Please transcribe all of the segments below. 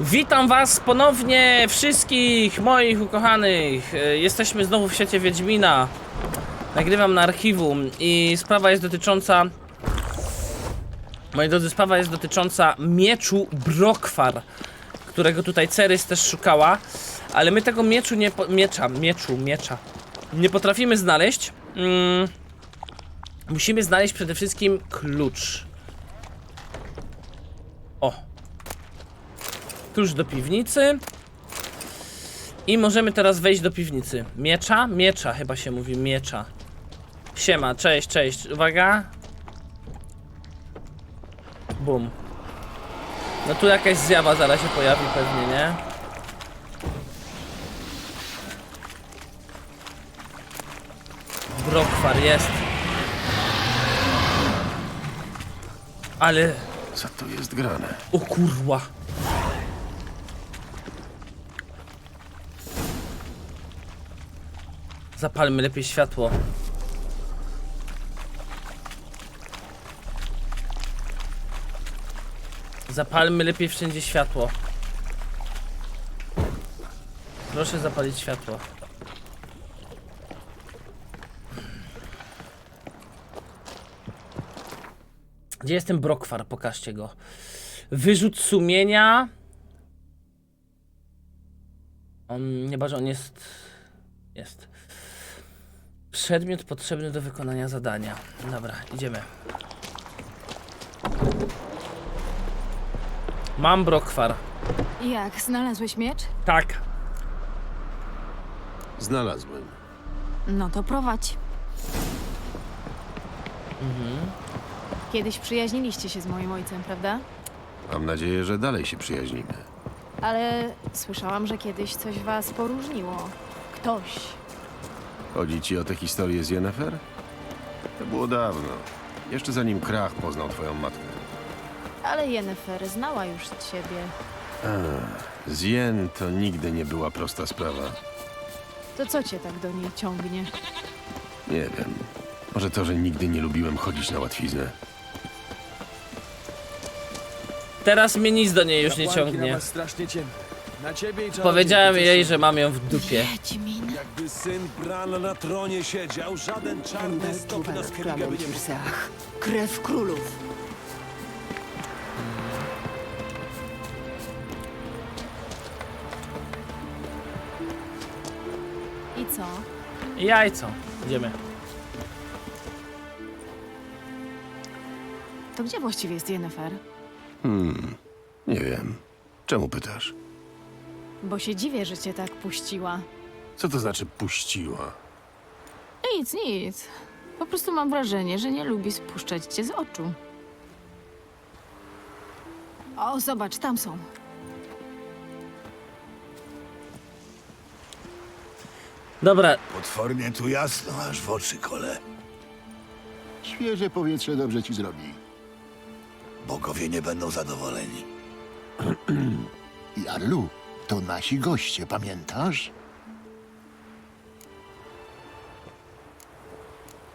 Witam was ponownie wszystkich moich ukochanych. E, Jesteśmy znowu w świecie Wiedźmina. Nagrywam na archiwum i sprawa jest dotycząca Moi drodzy, sprawa jest dotycząca mieczu Brokwar, którego tutaj Cerys też szukała, ale my tego mieczu nie po... miecza, mieczu, miecza nie potrafimy znaleźć. Mm. Musimy znaleźć przede wszystkim klucz. Klucz do piwnicy. I możemy teraz wejść do piwnicy. Miecza? Miecza chyba się mówi, miecza. Siema, cześć, cześć. Uwaga. Bum. No tu jakaś zjawa zaraz się pojawi pewnie, nie? Brokwar jest. Ale... Co tu jest grane? O kurwa. Zapalmy lepiej światło. Zapalmy lepiej wszędzie światło. Proszę zapalić światło. Gdzie jest ten brokwar? Pokażcie go. Wyrzut sumienia. On, chyba, że on jest. Jest. Przedmiot potrzebny do wykonania zadania. Dobra, idziemy. Mam brokwar. Jak, znalazłeś miecz? Tak. Znalazłem. No to prowadź. Mhm. Kiedyś przyjaźniliście się z moim ojcem, prawda? Mam nadzieję, że dalej się przyjaźnimy. Ale słyszałam, że kiedyś coś was poróżniło. Ktoś. Chodzi ci o tę historię z Yennefer? To było dawno. Jeszcze zanim Krach poznał twoją matkę. Ale Yennefer znała już ciebie. Z Yen to nigdy nie była prosta sprawa. To co cię tak do niej ciągnie? Nie wiem. Może to, że nigdy nie lubiłem chodzić na łatwiznę. Teraz mnie nic do niej już nie Kapłanki na ciągnie. was strasznie ciemne. Na ciebie i Powiedziałem jej, że mam ją w dupie. Syn Bran na tronie siedział, żaden czarny stopy na Skellige by nie. Zach. Krew królów. I co? Jajco. Idziemy. To gdzie właściwie jest Yennefer? Hmm. Nie wiem. Czemu pytasz? Bo się dziwię, że cię tak puściła. Co to znaczy puściła? Nic, nic. Po prostu mam wrażenie, że nie lubi spuszczać cię z oczu. O, zobacz, tam są. Dobra, Potwornie tu jasno, aż w oczy kole. Świeże powietrze dobrze ci zrobi. Bogowie nie będą zadowoleni. Jarlu, to nasi goście, pamiętasz?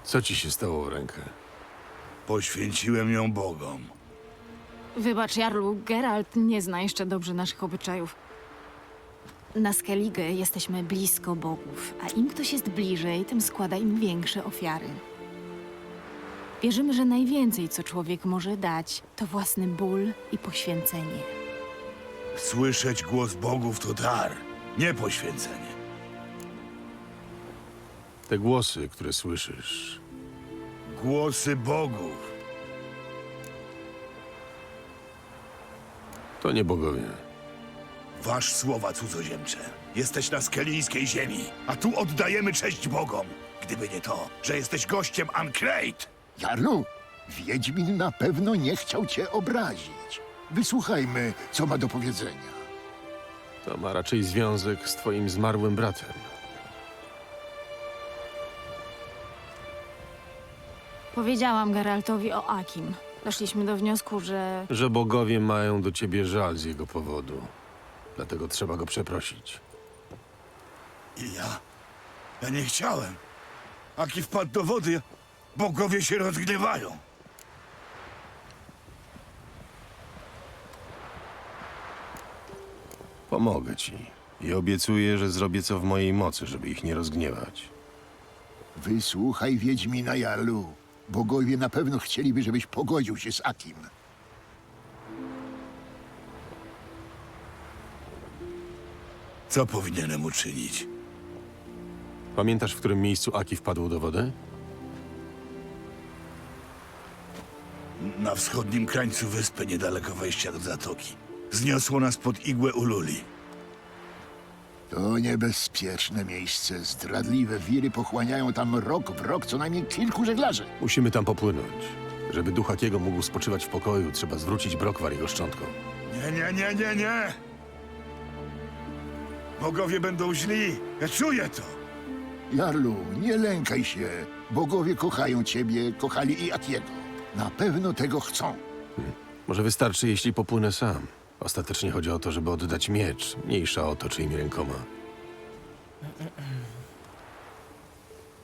Co ci się stało w rękę? Poświęciłem ją Bogom. Wybacz, Jarlu, Geralt nie zna jeszcze dobrze naszych obyczajów. Na Skellige jesteśmy blisko bogów, a im ktoś jest bliżej, tym składa im większe ofiary. Wierzymy, że najwięcej, co człowiek może dać, to własny ból i poświęcenie. Słyszeć głos bogów to dar, nie poświęcenie. Te głosy, które słyszysz, Głosy bogów. to nie bogowie. Wasz słowa cudzoziemcze. Jesteś na skelijskiej ziemi, a tu oddajemy cześć bogom. Gdyby nie to, że jesteś gościem Ankreid. Jarlu, Wiedźmin na pewno nie chciał cię obrazić. Wysłuchajmy, co ma do powiedzenia. To ma raczej związek z twoim zmarłym bratem. Powiedziałam Geraltowi o Akim. Doszliśmy do wniosku, że Że bogowie mają do ciebie żal z jego powodu. Dlatego trzeba go przeprosić. I ja? Ja nie chciałem. Aki wpadł do wody, bogowie się rozgniewają. Pomogę ci. I obiecuję, że zrobię co w mojej mocy, żeby ich nie rozgniewać. Wysłuchaj Wiedźmina Jarlu. Bogowie na pewno chcieliby, żebyś pogodził się z Akim. Co powinienem uczynić? Pamiętasz, w którym miejscu Aki wpadł do wody? Na wschodnim krańcu wyspy, niedaleko wejścia do zatoki. Zniosło nas pod igłę Ululi. To niebezpieczne miejsce. Zdradliwe wiry pochłaniają tam rok w rok co najmniej kilku żeglarzy. Musimy tam popłynąć. Żeby duch Akiego mógł spoczywać w pokoju, trzeba zwrócić brokwar jego szczątkom. Nie, nie, nie, nie, nie! Bogowie będą źli. Ja czuję to. Jarlu, nie lękaj się. Bogowie kochają ciebie, kochali i Akiego. Na pewno tego chcą. Może wystarczy, jeśli popłynę sam. Ostatecznie chodzi o to, żeby oddać miecz, mniejsza o to, czyimi rękoma.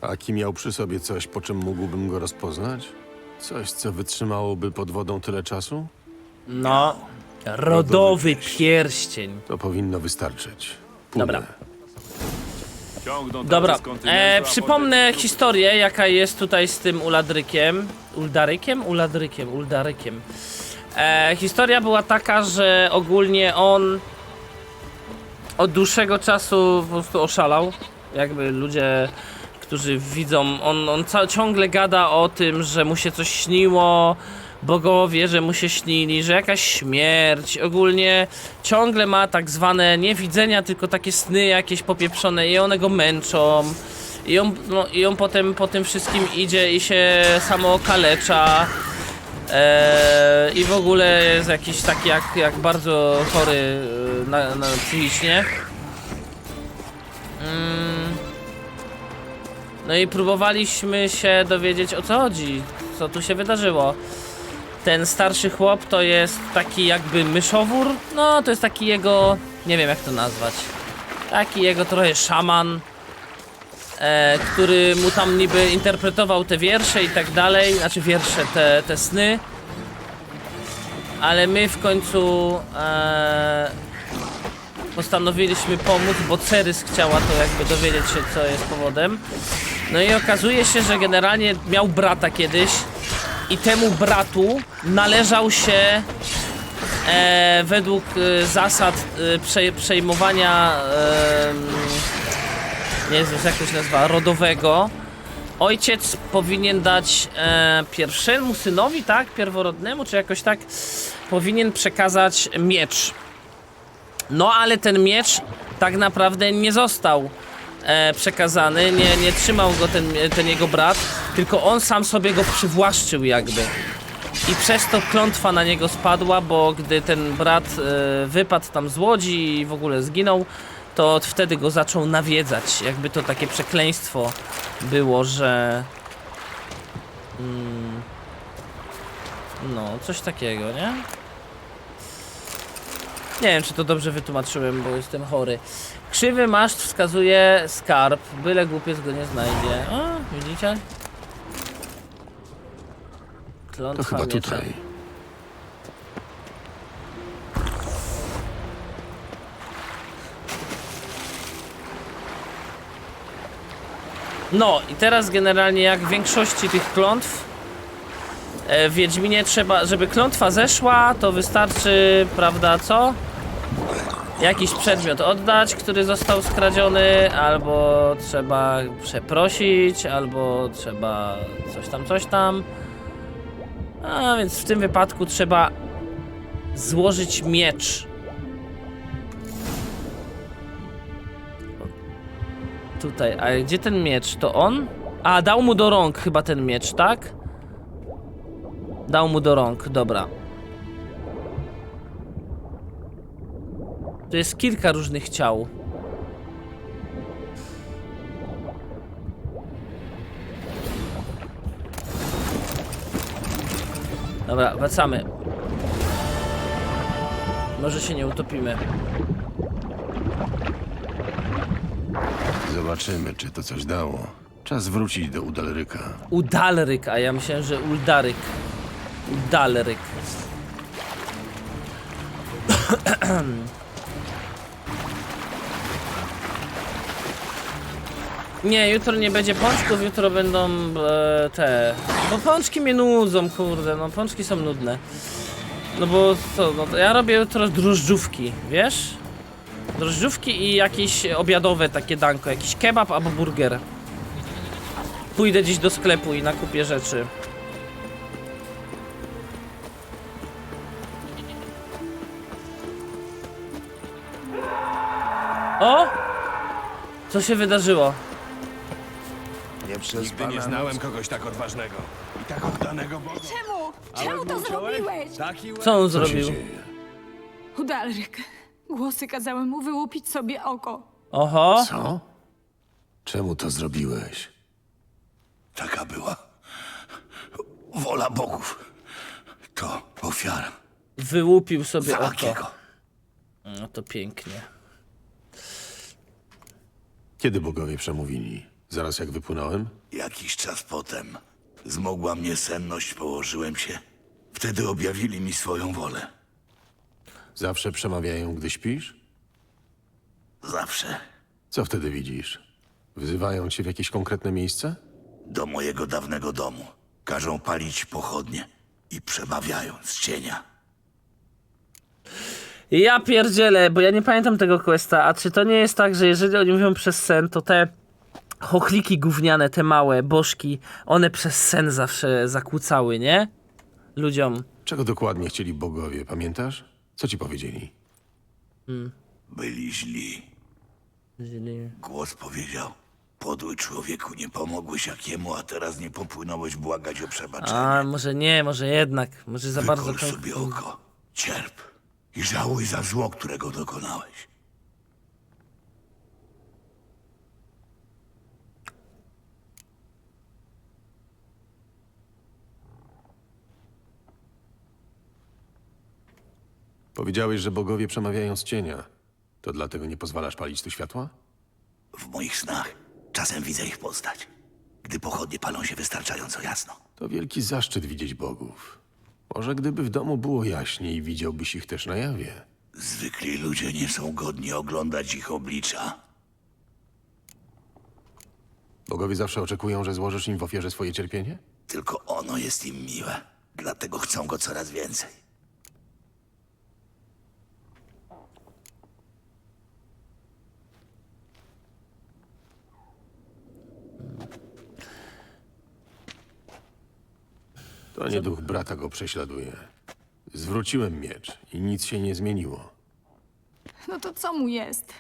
Aki miał przy sobie coś, po czym mógłbym go rozpoznać? Coś, co wytrzymałoby pod wodą tyle czasu? No. Rodowy pierścień. To powinno wystarczyć. Dobra. Dobra, e, przypomnę historię, jaka jest tutaj z tym Uladrykiem. Uldarykiem? Uladrykiem, Uldarykiem. E, historia była taka, że ogólnie on od dłuższego czasu po prostu oszalał. Jakby ludzie, którzy widzą, on, on ciągle gada o tym, że mu się coś śniło, bogowie, że mu się śnili, że jakaś śmierć. Ogólnie ciągle ma tak zwane nie widzenia, tylko takie sny jakieś popieprzone i one go męczą. I on, no, i on potem po tym wszystkim idzie i się samo okalecza. Eee, I w ogóle jest jakiś taki jak, jak bardzo chory e, na, na psychicznie. Mm. No i próbowaliśmy się dowiedzieć o co chodzi, co tu się wydarzyło. Ten starszy chłop to jest taki jakby myszowór, no to jest taki jego, nie wiem jak to nazwać, taki jego trochę szaman, e, który mu tam niby interpretował te wiersze i tak dalej, znaczy wiersze, te, te sny. Ale my w końcu e, postanowiliśmy pomóc, bo Cerys chciała to jakby dowiedzieć się, co jest powodem. No i okazuje się, że generalnie miał brata kiedyś i temu bratu należał się e, według e, zasad e, prze, przejmowania e, nie wiem jak to się nazywa, rodowego. Ojciec powinien dać e, pierwszemu synowi, tak? Pierworodnemu, czy jakoś tak, powinien przekazać miecz. No ale ten miecz tak naprawdę nie został e, przekazany, nie, nie trzymał go ten, ten jego brat, tylko on sam sobie go przywłaszczył jakby. I przez to klątwa na niego spadła, bo gdy ten brat e, wypadł tam z łodzi i w ogóle zginął, to od wtedy go zaczął nawiedzać. Jakby to takie przekleństwo było, że. Mm, no, coś takiego, nie? Nie wiem, czy to dobrze wytłumaczyłem, bo jestem chory. Krzywy maszt wskazuje skarb, byle głupiec go nie znajdzie. O, widzicie? To Klątwa chyba miecza. tutaj. No i teraz generalnie jak w większości tych klątw e, w Wiedźminie trzeba, żeby klątwa zeszła, to wystarczy, prawda, co? Jakiś przedmiot oddać, który został skradziony, albo trzeba przeprosić, albo trzeba coś tam, coś tam. A więc w tym wypadku trzeba złożyć miecz. Tutaj, a gdzie ten miecz? To on? A, dał mu do rąk chyba ten miecz, tak? Dał mu do rąk, dobra. Tu jest kilka różnych ciał. Dobra, wracamy. Może się nie utopimy. Zobaczymy, czy to coś dało. Czas wrócić do Udalryka. Udalryk, a ja myślałem, że Uldaryk. Udalryk. Nie, jutro nie będzie pączków, jutro będą e, te... Bo pączki mnie nudzą, kurde, no pączki są nudne. No bo co, no to ja robię jutro drożdżówki, wiesz? Drożdżówki i jakieś obiadowe takie danko, jakiś kebab albo burger. Pójdę dziś do sklepu i nakupię rzeczy. O! Co się wydarzyło? Nie przez Nigdy nie znałem kogoś tak odważnego i tak oddanego Bogu. Czemu? Czemu to zrobiłeś? Taki Co on zrobił? Udalryk. Głosy kazały mu wyłupić sobie oko. Oho! Co? Czemu to zrobiłeś? Taka była wola bogów. To ofiara Wyłupił sobie za oko. Akiego. No to pięknie. Kiedy bogowie przemówili? Zaraz jak wypłynąłem? Jakiś czas potem zmogła mnie senność, położyłem się. Wtedy objawili mi swoją wolę. Zawsze przemawiają, gdy śpisz? Zawsze Co wtedy widzisz? Wzywają cię w jakieś konkretne miejsce? do mojego dawnego domu. Każą palić pochodnie i przemawiają z cienia. Ja pierdzielę, bo ja nie pamiętam tego questa, a czy to nie jest tak, że jeżeli oni mówią przez sen, to te chochliki gówniane, te małe bożki, one przez sen zawsze zakłócały, nie? Ludziom. Czego dokładnie chcieli bogowie, pamiętasz? Co ci powiedzieli? Byli źli. Głos powiedział. Podły człowieku, nie pomogłeś jakiemu, a teraz nie popłynąłeś błagać o przebaczenie. A, może nie, może jednak, może za bardzo... Wykol kon- sobie oko, cierp i żałuj za zło, którego dokonałeś. Powiedziałeś, że bogowie przemawiają z cienia. To dlatego nie pozwalasz palić tu światła? W moich snach czasem widzę ich postać, gdy pochodnie palą się wystarczająco jasno. To wielki zaszczyt widzieć bogów. Może gdyby w domu było jaśniej, widziałbyś ich też na jawie. Zwykli ludzie nie są godni oglądać ich oblicza. Bogowie zawsze oczekują, że złożysz im w ofierze swoje cierpienie? Tylko ono jest im miłe, dlatego chcą go coraz więcej. To nie duch brata go prześladuje. Zwróciłem miecz i nic się nie zmieniło. No to co mu jest?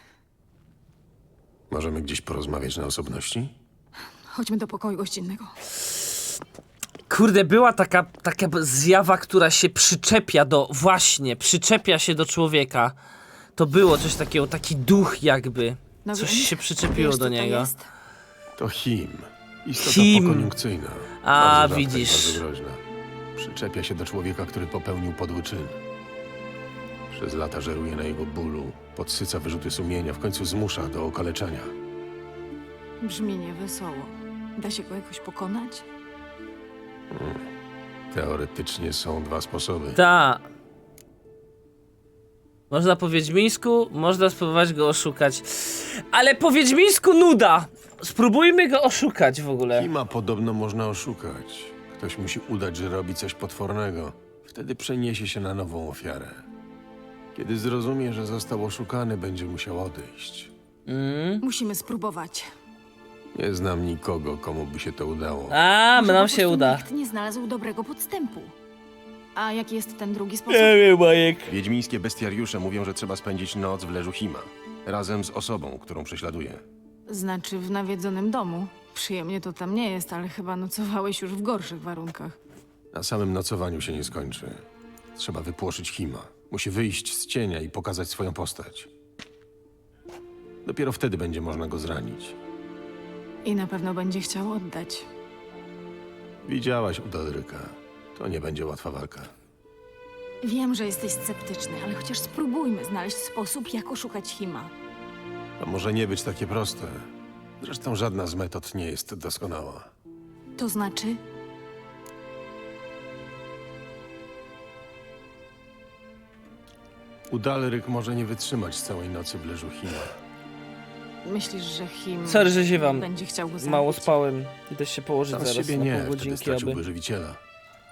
Możemy gdzieś porozmawiać na osobności? Chodźmy do pokoju gościnnego. Kurde, była taka, taka zjawa, która się przyczepia do, właśnie, przyczepia się do człowieka. To było coś takiego, taki duch jakby. No Coś wiem. się przyczepiło Wiesz, do co to niego. jest? To Him. Istota Him. pokoniunkcyjna. A, Bardzo rzadka i widzisz. Bardzo groźna. Przyczepia się do człowieka, który popełnił podły czyn. Przez lata żeruje na jego bólu, podsyca wyrzuty sumienia, w końcu zmusza do okaleczania. Brzmi niewesoło. Da się go jakoś pokonać? Teoretycznie są dwa sposoby. Ta. Można po wiedźmińsku, można spróbować go oszukać. Ale po wiedźmińsku nuda! Spróbujmy go oszukać w ogóle. Hima podobno można oszukać. Ktoś musi udać, że robi coś potwornego. Wtedy przeniesie się na nową ofiarę. Kiedy zrozumie, że został oszukany, będzie musiał odejść. Musimy spróbować. Nie znam nikogo, komu by się to udało. A, Może nam po się prostu uda. Nikt nie znalazł dobrego podstępu. A jaki jest ten drugi sposób? Nie wiem, Majek. Wiedźmińskie bestiariusze mówią, że trzeba spędzić noc w leżu Hima. Razem z osobą, którą prześladuje. Znaczy w nawiedzonym domu. Przyjemnie to tam nie jest, ale chyba nocowałeś już w gorszych warunkach. Na samym nocowaniu się nie skończy. Trzeba wypłoszyć Hima. Musi wyjść z cienia i pokazać swoją postać. Dopiero wtedy będzie można go zranić. I na pewno będzie chciał oddać. Widziałaś u Dalryka. To nie będzie łatwa walka. Wiem, że jesteś sceptyczny, ale chociaż spróbujmy znaleźć sposób, jak oszukać Hima. To może nie być takie proste. Zresztą żadna z metod nie jest doskonała. To znaczy, Udalryk może nie wytrzymać całej nocy w leżu Hima. Myślisz, że Him Sorry, że ziewam. będzie chciał go zabić? Mało spałem. Idę się położyć Sam z zaraz siebie na nie, pół wtedy godzinki, straciłby aby... żywiciela.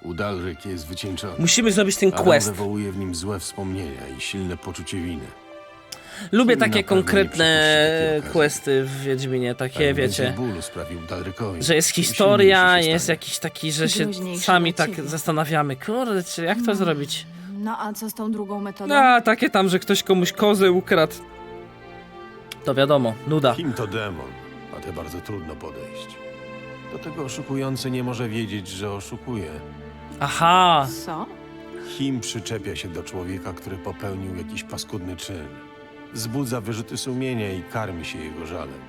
Udalryk jest wycieńczony. Musimy zrobić ten Adam quest. wywołuje w nim złe wspomnienia i silne poczucie winy. Lubię Kim takie na pewno nie konkretne przepuści takiej questy w Wiedźminie, takie Takim wiecie. bólu sprawił Dalrykowi. Że jest historia, silniejszy się jest stanie. jakiś taki, że się Groźniejszy sami dla tak ciebie. zastanawiamy. Kurde, czy jak to zrobić? No a co z tą drugą metodą? No, takie tam, że ktoś komuś kozę ukradł. To wiadomo, nuda. Kim to demon? A te bardzo trudno podejść. Do tego oszukujący nie może wiedzieć, że oszukuje. Aha, Co? Him przyczepia się do człowieka, który popełnił jakiś paskudny czyn. Wzbudza wyrzuty sumienia i karmi się jego żalem.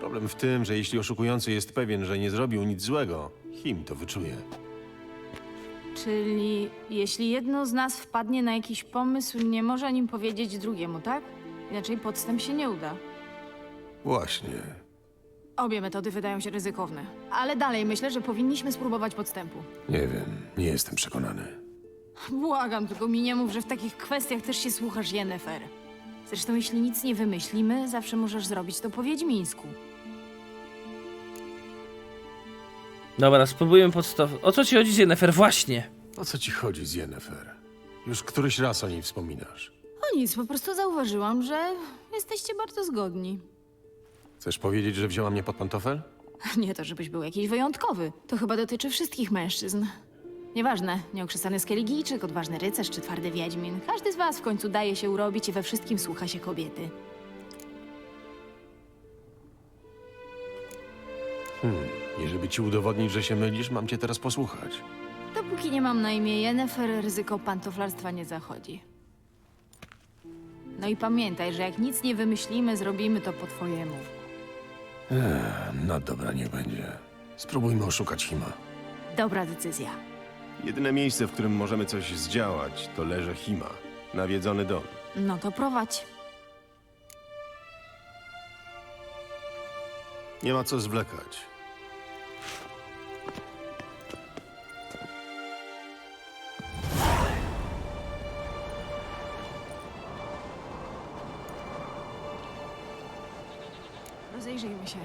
Problem w tym, że jeśli oszukujący jest pewien, że nie zrobił nic złego, Him to wyczuje. Czyli jeśli jedno z nas wpadnie na jakiś pomysł, nie może o nim powiedzieć drugiemu, tak? Inaczej podstęp się nie uda. Właśnie. Obie metody wydają się ryzykowne. Ale dalej myślę, że powinniśmy spróbować podstępu. Nie wiem, nie jestem przekonany. Błagam, tylko mi nie mów, że w takich kwestiach też się słuchasz Yennefer. Zresztą jeśli nic nie wymyślimy, zawsze możesz zrobić to po wiedźmińsku. dobra, spróbujemy podstaw... O co ci chodzi z Yennefer? Właśnie. O co ci chodzi z Yennefer? Już któryś raz o niej wspominasz. O nic, po prostu zauważyłam, że jesteście bardzo zgodni. Chcesz powiedzieć, że wzięła mnie pod pantofel? Nie to, żebyś był jakiś wyjątkowy. To chyba dotyczy wszystkich mężczyzn. Nieważne, nieokrzesany skeligijczyk, odważny rycerz czy twardy wiedźmin. Każdy z was w końcu daje się urobić i we wszystkim słucha się kobiety. I żeby ci udowodnić, że się mylisz, mam cię teraz posłuchać. Dopóki nie mam na imię Yennefer, ryzyko pantoflarstwa nie zachodzi. No i pamiętaj, że jak nic nie wymyślimy, zrobimy to po twojemu. No dobra, niech będzie. Spróbujmy oszukać Hima. Dobra decyzja. Jedyne miejsce, w którym możemy coś zdziałać, to leże Hima. Nawiedzony dom. No to prowadź. Nie ma co zwlekać. Rozejrzyjmy się.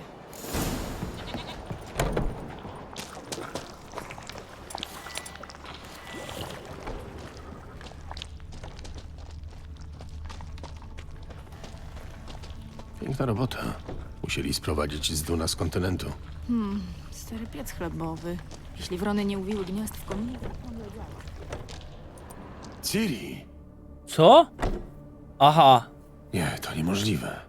Piękna robota. Musieli sprowadzić z Duna z kontynentu. Stary piec chlebowy. Jeśli wrony nie uwiły gniazd w kominie, Ciri! Co? Aha. Nie, to niemożliwe.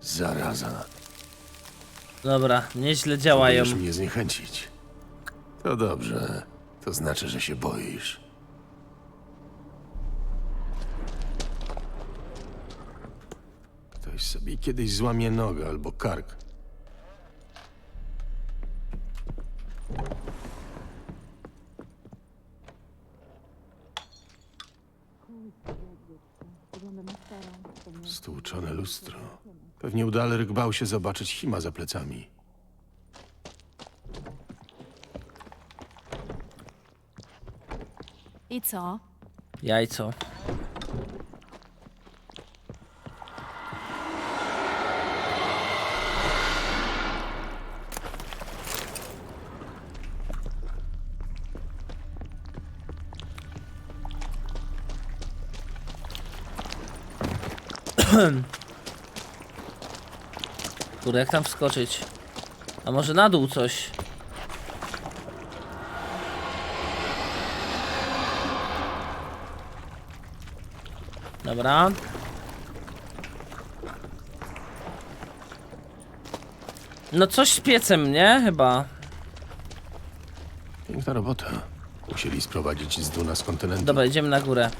Zaraza. Dobra, nieźle działają. Możesz mnie zniechęcić. To dobrze. To znaczy, że się boisz. Ktoś sobie kiedyś złamie nogę albo kark. Stłuczone lustro. Pewnie Udalryk bał się zobaczyć Hima za plecami. I co? Jajco. Kurde, jak tam wskoczyć? A może na dół coś? Dobra. No coś z piecem, nie? Chyba. Piękna robota. Musieli sprowadzić z Duna z kontynentu. Dobra, idziemy na górę.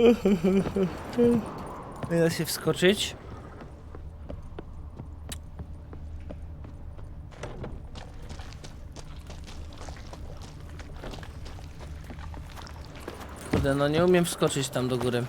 Nie da się wskoczyć. Kurde, no nie umiem wskoczyć tam do góry.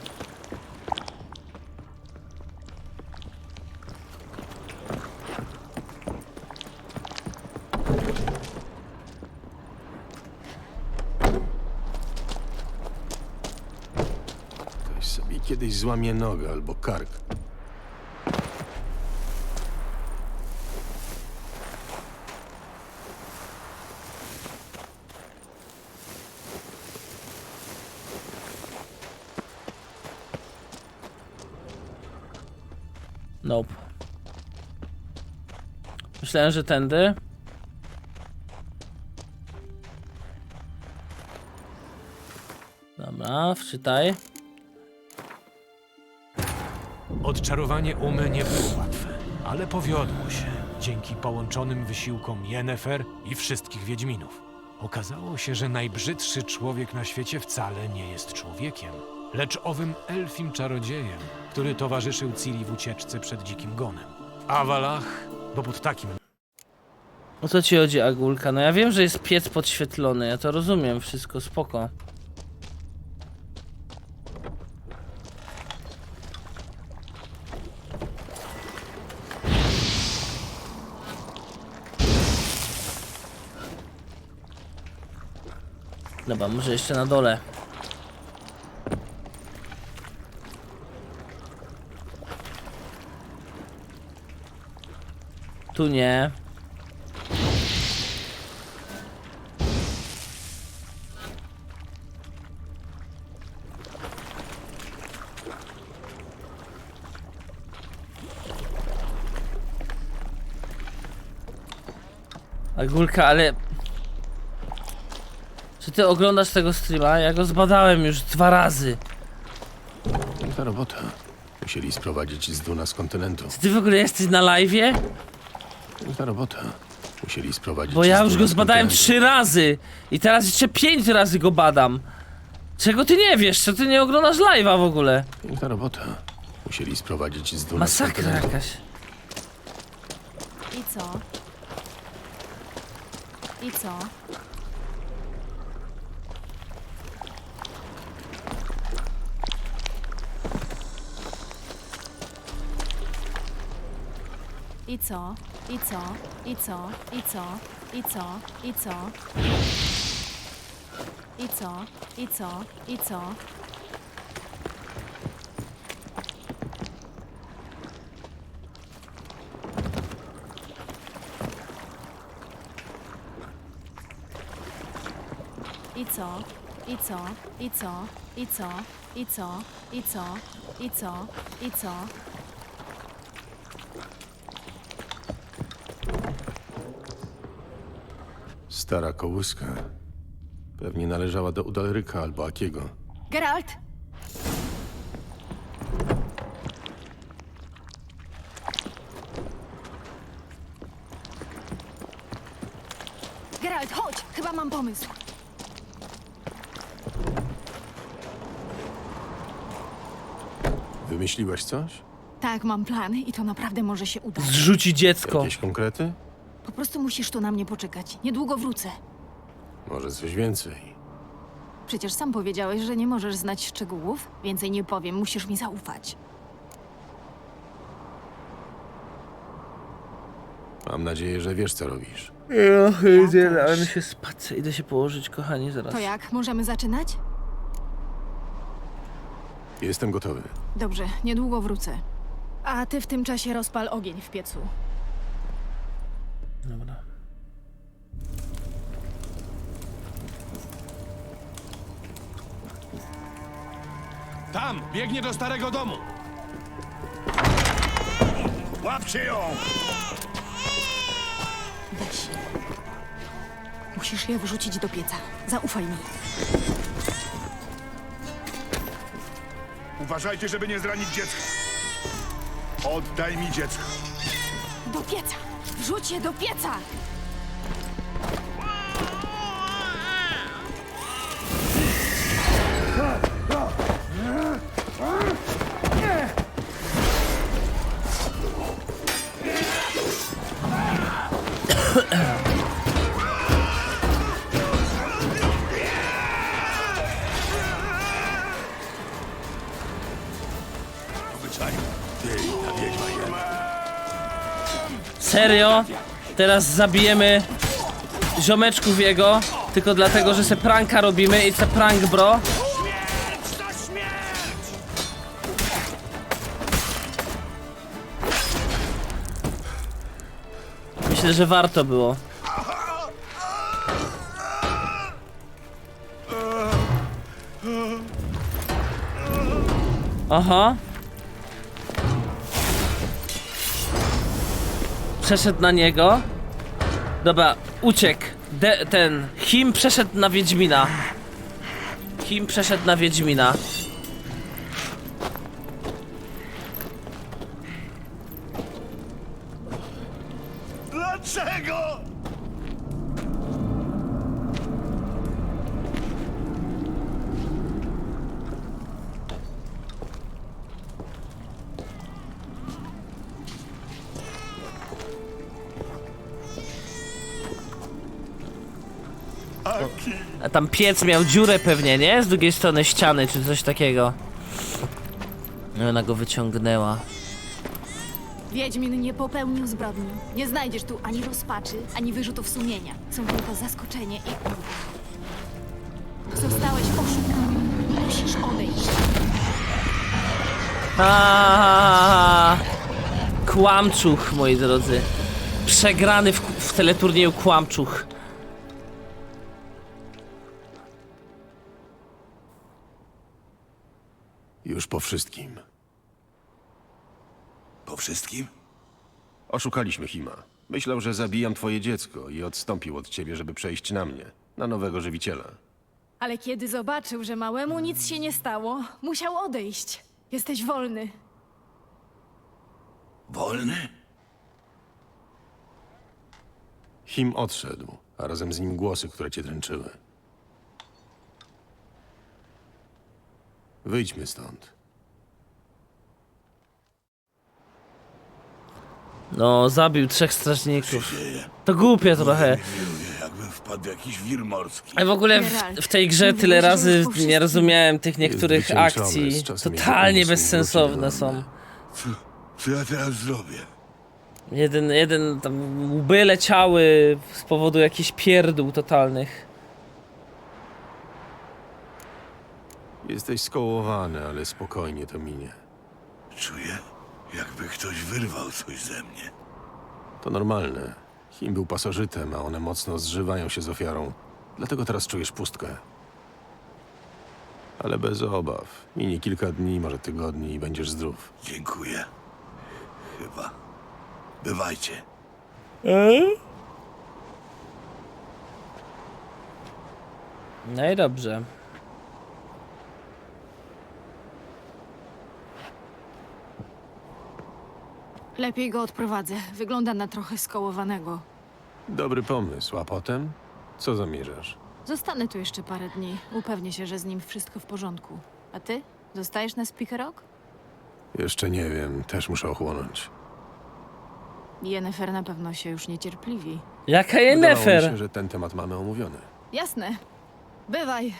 Kiedyś złamie nogę albo kark. Nope. Myślałem, że tędy. Dobra, wczytaj. Odczarowanie umy nie było łatwe, ale powiodło się dzięki połączonym wysiłkom Yennefer i wszystkich Wiedźminów. Okazało się, że najbrzydszy człowiek na świecie wcale nie jest człowiekiem, lecz owym elfim czarodziejem, który towarzyszył Ciri w ucieczce przed dzikim gonem. Awalach, bo pod takim O co ci chodzi, Agulka? No ja wiem, że jest piec podświetlony, ja to rozumiem, wszystko spoko. Dobra, może jeszcze na dole. Tu nie. Agulka, ale... Czy ty oglądasz tego streama? Ja go zbadałem już dwa razy. Ta robota. Musieli sprowadzić z Duna z kontynentu. Czy ty w ogóle jesteś na live'ie? Ta robota. Musieli sprowadzić Bo z ja już Duna go z zbadałem kontynentu. trzy razy. I teraz jeszcze pięć razy go badam. Czego ty nie wiesz? Co ty nie oglądasz live'a w ogóle? Ta robota. Musieli sprowadzić z Duna z Masakra kontynentu. jakaś. I co? I co? I co? I co? I co? I co? I co? I co? I co? I co? I co? I co? I co? I co? I co? I co? I co? I co? I co? Stara kołyska. Pewnie należała do Udalryka albo Akiego. Geralt! Geralt, chodź! Chyba mam pomysł. Wymyśliłaś coś? Tak, mam plan i to naprawdę może się udać. Zrzuci dziecko. Jakieś konkrety? Po prostu musisz tu na mnie poczekać. Niedługo wrócę. Może coś więcej? Przecież sam powiedziałeś, że nie możesz znać szczegółów. Więcej nie powiem, musisz mi zaufać. Mam nadzieję, że wiesz, co robisz. Ja też. ale się spacę. Idę się położyć, kochani, zaraz. To jak? Możemy zaczynać? Jestem gotowy. Dobrze, niedługo wrócę. A ty w tym czasie rozpal ogień w piecu. Dobra. Tam, biegnie do starego domu. Łapcie ją! Weź. Musisz je wrzucić do pieca. Zaufaj mi. Uważajcie, żeby nie zranić dziecka. Oddaj mi dziecko. Do pieca! Wrzuć je do pieca! Serio? Teraz zabijemy ziomeczków jego, tylko dlatego, że se pranka robimy i se prank, bro. Myślę, że warto było. Aha. Przeszedł na niego. Dobra, uciekł. De, ten Him przeszedł na Wiedźmina. Him przeszedł na Wiedźmina. Tam piec miał dziurę pewnie, nie? Z drugiej strony ściany, czy coś takiego. No ona go wyciągnęła. Wiedźmin nie popełnił zbrodni. Nie znajdziesz tu ani rozpaczy, ani wyrzutów sumienia. Są tylko zaskoczenie i ulga. Zostałeś oszukany. Musisz odejść. Aaaa! Kłamczuch, moi drodzy. Przegrany w, w teleturnieju kłamczuch. Już po wszystkim. Po wszystkim? Oszukaliśmy Hima. Myślał, że zabijam twoje dziecko i odstąpił od ciebie, żeby przejść na mnie, na nowego żywiciela. Ale kiedy zobaczył, że małemu nic się nie stało, musiał odejść. Jesteś wolny. Wolny? Him odszedł, a razem z nim głosy, które cię dręczyły. Wyjdźmy stąd. No, zabił trzech strażników. To głupie trochę. Jakbym wpadł w jakiś wir morski. A w ogóle w, w tej grze tyle razy nie rozumiałem tych niektórych wycieńczone, akcji. z czasem Totalnie bezsensowne są. Co, co ja teraz zrobię? Jeden, jeden tam łby leciały z powodu jakichś pierdół totalnych. Jesteś skołowany, ale spokojnie to minie. Czuję, jakby ktoś wyrwał coś ze mnie. To normalne. Him był pasożytem, a one mocno zżywają się z ofiarą. Dlatego teraz czujesz pustkę. Ale bez obaw. Minie kilka dni, może tygodni i będziesz zdrów. Dziękuję. Chyba. Bywajcie. No i dobrze. Lepiej go odprowadzę. Wygląda na trochę skołowanego. Dobry pomysł, a potem? Co zamierzasz? Zostanę tu jeszcze parę dni. Upewnię się, że z nim wszystko w porządku. A ty? Zostajesz na Speaker Rock? Jeszcze nie wiem, też muszę ochłonąć. Yennefer na pewno się już niecierpliwi. Jaka Wydawało mi Yennefer? się, że ten temat mamy omówiony. Jasne. Bywaj.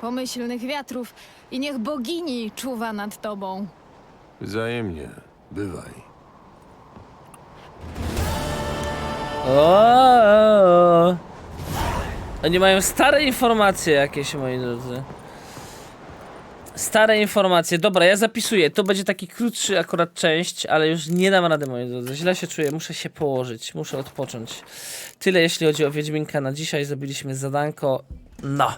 Pomyślnych wiatrów i niech bogini czuwa nad tobą. Wzajemnie. Bywaj. O, Oni mają stare informacje jakieś, moi drodzy. Stare informacje. Dobra, ja zapisuję. To będzie taki krótszy akurat część, ale już nie dam rady, moi drodzy. Źle się czuję, muszę się położyć, muszę odpocząć. Tyle jeśli chodzi o Wiedźminka na dzisiaj. Zrobiliśmy zadanko. No.